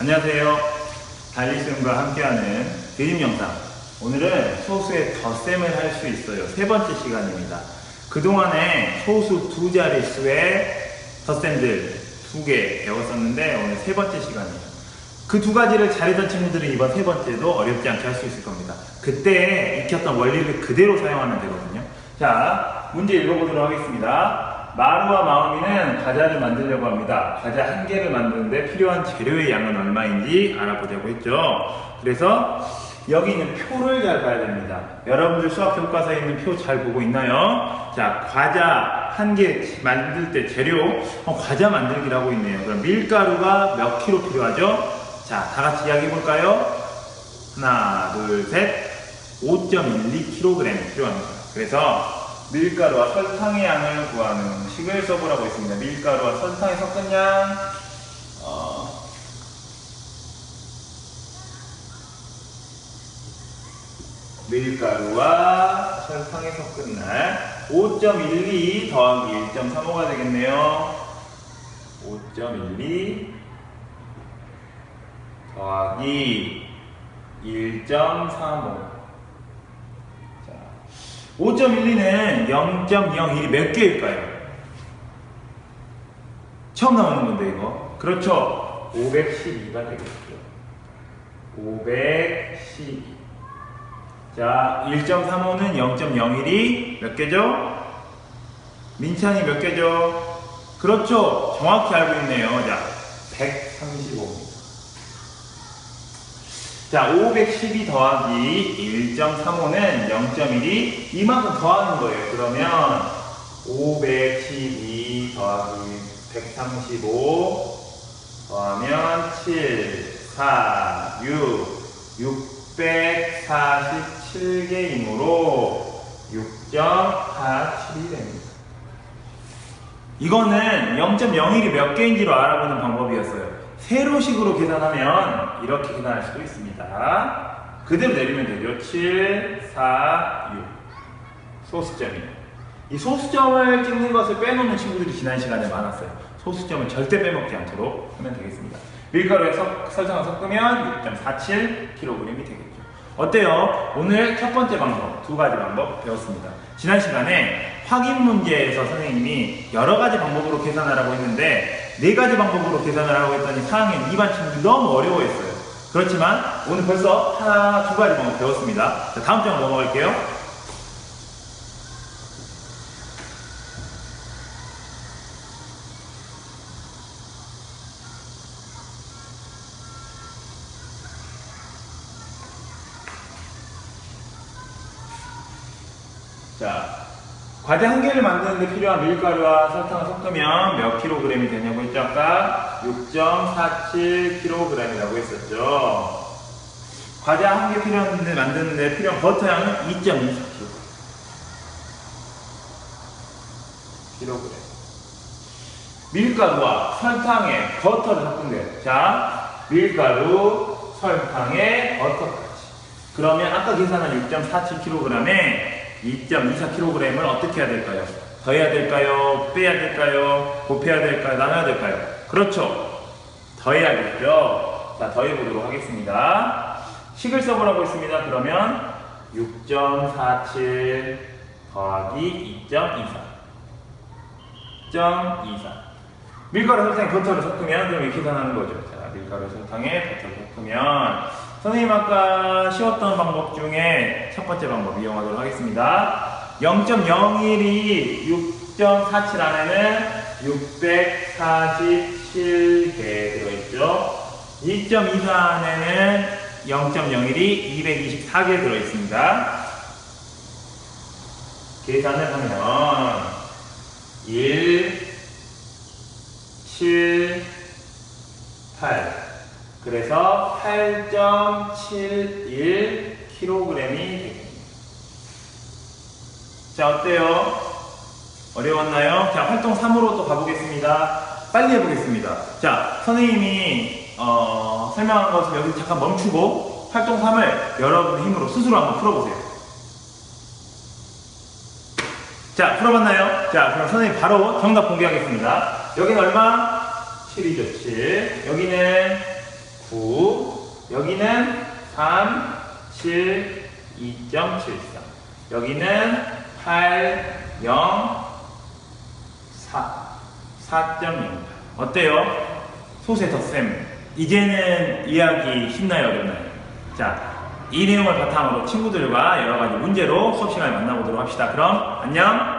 안녕하세요. 달리스과 함께하는 드림 영상. 오늘은 소수의 덧셈을 할 수 있어요. 세 번째 시간입니다. 그동안에 소수 두 자릿수의 덧셈들 두 개 배웠었는데 오늘 세 번째 시간이에요. 그 두 가지를 잘했던 친구들은 이번 세 번째도 어렵지 않게 할 수 있을 겁니다. 그때 익혔던 원리를 그대로 사용하면 되거든요. 자, 문제 읽어보도록 하겠습니다. 마루와 마음이는 과자를 만들려고 합니다. 과자 한 개를 만드는데 필요한 재료의 양은 얼마인지 알아보자고 했죠. 그래서 여기 있는 표를 잘 봐야 됩니다. 여러분들 수학 교과서에 있는 표 잘 보고 있나요? 자, 과자 한 개 만들 때 재료 어, 과자 만들기라고 있네요. 그럼 밀가루가 몇 킬로 필요하죠? 자, 다 같이 이야기해 볼까요? 하나, 둘, 셋. 5.12kg 필요합니다. 그래서 밀가루와 설탕의 양을 구하는 식을 써보라고 있습니다. 밀가루와 설탕이 섞은 양, 어, 밀가루와 설탕이 섞은 날 5.12 더하기 1.35가 되겠네요. 5.12 더하기 1.35 5.12는 0.01이 몇 개일까요? 처음 나오는 건데 이거 그렇죠 512가 되겠죠 512 자, 1.35는 0.01이 몇 개죠? 민찬이 몇 개죠? 그렇죠. 정확히 알고 있네요. 자, 135입니다. 자, 512 더하기 1.35는 0.1이 이만큼 더하는 거예요. 그러면 512 더하기 135 더하면 7, 4, 6, 647개이므로 6.47이 됩니다. 이거는 0.01이 몇 개인지로 알아보는 방법이었어요. 세로식으로 계산하면 이렇게 계산할 수도 있습니다. 그대로 내리면 되죠. 7, 4, 6. 소수점이에요. 이 소수점을 찍는 것을 빼놓는 친구들이 지난 시간에 많았어요. 소수점을 절대 빼먹지 않도록 하면 되겠습니다. 밀가루에 석- 설탕을 섞으면 6.47kg이 되겠죠. 어때요? 오늘 첫 번째 방법, 두 가지 방법 배웠습니다. 지난 시간에 확인 문제에서 선생님이 여러 가지 방법으로 계산하라고 했는데 네 가지 방법으로 계산을 하라고 했더니 4학년 2반 친구들이 너무 어려워했어요. 그렇지만 오늘 벌써 하나, 두 가지 방법 배웠습니다. 자, 다음 장 넘어갈게요. 자, 과자 한 개를 만드는데 필요한 밀가루와 설탕을 섞으면 몇 킬로그램이 되냐고 했죠? 아까 6.47kg이라고 했었죠. 과자 한개 필요한데 만드는데 필요한 버터 양은 2.24kg. kg. 밀가루와 설탕에 버터를 섞은대요. 자, 밀가루, 설탕에 버터까지. 그러면 아까 계산한 6.47kg에 2.24kg을 어떻게 해야 될까요? 더해야 될까요? 빼야 될까요? 곱해야 될까요? 나눠야 될까요? 그렇죠. 더해야겠죠. 자, 더해보도록 하겠습니다. 식을 써보라고 했습니다. 그러면 6.47 더하기 2.24. 2.24. 밀가루 설탕에 버터를 섞으면 그럼 이렇게 계산하는 거죠. 자, 밀가루 설탕에 버터를 섞으면 선생님 아까 쉬웠던 방법 중에 첫 번째 방법 이용하도록 하겠습니다. 0.01이 6.47 안에는 647개 들어있죠. 2.24 안에는 0.01이 224개 들어있습니다. 계산을 하면 1, 7, 8. 그래서 8.71kg이 되겠습니다. 자, 어때요? 어려웠나요? 자, 활동 3으로 또 가보겠습니다. 빨리 해보겠습니다. 자, 선생님이 어, 설명한 것을 여기서 잠깐 멈추고 활동 3을 여러분의 힘으로 스스로 한번 풀어보세요. 자, 풀어봤나요? 자, 그럼 선생님 바로 정답 공개하겠습니다. 여기는 얼마? 7이죠, 7. 여기는 9. 여기는 3, 7, 2.73. 여기는 8, 0, 4. 4.0. 어때요? 덧셈. 이제는 이해하기 쉽나요, 어렵나요? 자, 이 내용을 바탕으로 친구들과 여러 가지 문제로 수업 시간에 만나보도록 합시다. 그럼 안녕!